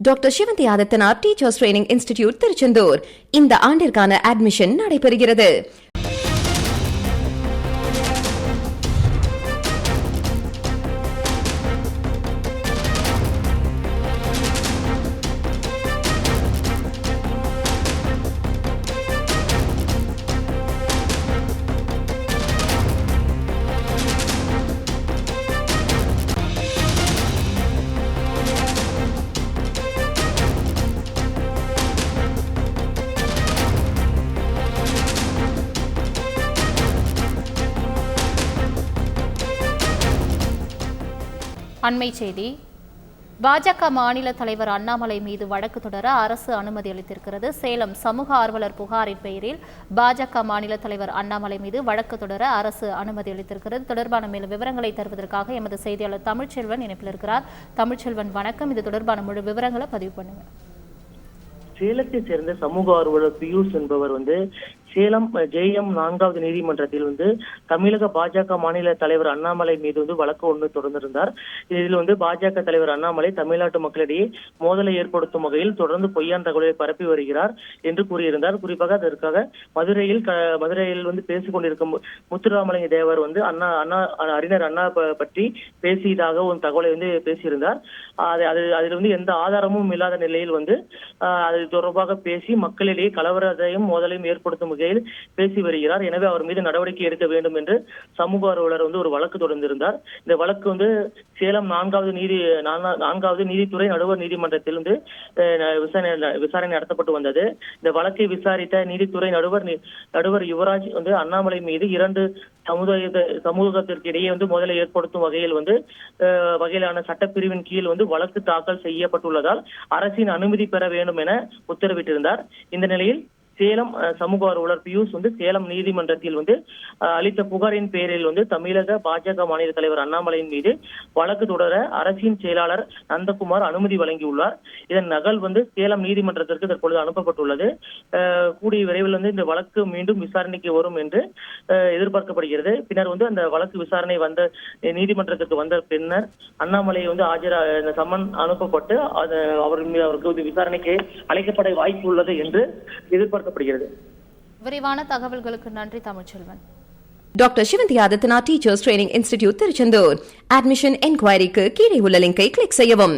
Doctor Sivanthi Adithanar teachers training institute Tiruchendur இந்த ஆண்டிற்கான admission நடைபெறுகிறது. அண்மை செய்தி. பாஜக மாநில தலைவர் அண்ணாமலை மீது வழக்கு தொடர அரசு அனுமதி அளித்திருக்கிறது. சேலம் சமூக ஆர்வலர் புகாரின் பெயரில் பாஜக மாநில தலைவர் அண்ணாமலை மீது வழக்கு தொடர அரசு அனுமதி அளித்திருக்கிறது. தொடர்பான மேலும் விவரங்களை தருவதற்காக எமது செய்தியாளர் தமிழ்ச்செல்வன் இணைப்பில் இருக்கிறார் தமிழ்ச்செல்வன் வணக்கம். இது தொடர்பான முழு விவரங்களை பதிவு பண்ணுங்க சேலத்தை சேர்ந்த சமூக ஆர்வலர் பியூஷ் என்பவர் வந்து சேலம் ஜேஎம் நான்காவது நீதிமன்றத்தில் வந்து தமிழக பாஜக மாநில தலைவர் அண்ணாமலை மீது வந்து வழக்கு ஒன்று தொடர்ந்திருந்தார். இதில் வந்து பாஜக தலைவர் அண்ணாமலை தமிழ்நாட்டு மக்களிடையே மோதலை ஏற்படுத்தும் வகையில் தொடர்ந்து பொய்யான தகவலை பரப்பி வருகிறார் என்று கூறியிருந்தார். குறிப்பாக அதற்காக மதுரையில் க- மதுரையில் வந்து பேசிக் கொண்டிருக்கும் முத்துராமலிங்க தேவர் வந்து அண்ணா அண்ணா அறிஞர் அண்ணா பற்றி பேசியதாக ஒரு தகவலை வந்து பேசியிருந்தார். அது அது அதில் வந்து எந்த ஆதாரமும் இல்லாத நிலையில் வந்து அது தொடர்பாக பேசி மக்களிடையே கலவரத்தையும் மோதலையும் ஏற்படுத்தும் வகையில் பேசி வருகிறார். எனவே அவர் மீது நடவடிக்கை எடுக்க வேண்டும் என்று சமூக ஆர்வலர் வந்து ஒரு வழக்கு தொடர்ந்திருந்தார். இந்த வழக்கு வந்து சேலம் நான்காவது நீதி நான்காவது நீதித்துறை நடுவர் நீதிமன்றத்தில் வந்து விசாரணை விசாரணை நடத்தப்பட்டு வந்தது. இந்த வழக்கை விசாரித்த நீதித்துறை நடுவர் நடுவர் யுவராஜ் வந்து அண்ணாமலை மீது இரண்டு சமுதாய சமூகத்திற்கு இடையே வந்து முதலை ஏற்படுத்தும் வகையில் வந்து வகையிலான சட்டப்பிரிவின் கீழ் வந்து வழக்கு தாக்கல் செய்யப்பட்டுள்ளதால் அரசின் அனுமதி பெற வேண்டும் என உத்தரவிட்டிருந்தார். இந்த நிலையில் சேலம் அஹ், சமூக ஆர்வலர் பியூஷ் வந்து சேலம் நீதிமன்றத்தில் வந்து அஹ், அளித்த புகாரின் பேரில் வந்து தமிழக பாஜக மாநில தலைவர் அண்ணாமலையின் மீது வழக்கு தொடர அரசின் செயலாளர் நந்தகுமார் அனுமதி வழங்கியுள்ளார். இதன் நகல் வந்து சேலம் நீதிமன்றத்திற்கு தற்பொழுது அனுப்பப்பட்டுள்ளது. அஹ், கூடிய விரைவில் வந்து இந்த வழக்கு மீண்டும் விசாரணைக்கு வரும் என்று எதிர்பார்க்கப்படுகிறது. பின்னர் வந்து அந்த வழக்கு விசாரணை வந்த நீதிமன்றத்திற்கு வந்த பின்னர் அண்ணாமலை வந்து ஆஜரா இந்த சம்மன் அனுப்பப்பட்டு அது அவர் மீது அவருக்கு வந்து விசாரணைக்கு அழைக்கப்பட வாய்ப்பு உள்ளது என்று எதிர்பார்க்கப்படுகிறது. விரிவான தகவல்களுக்கு நன்றி Tamilselvan. Doctor Sivanthi Adithanar teachers training institute Tiruchendur. Admission என்கொயரிக்கு கீழே உள்ள லிங்கை கிளிக் செய்யவும்.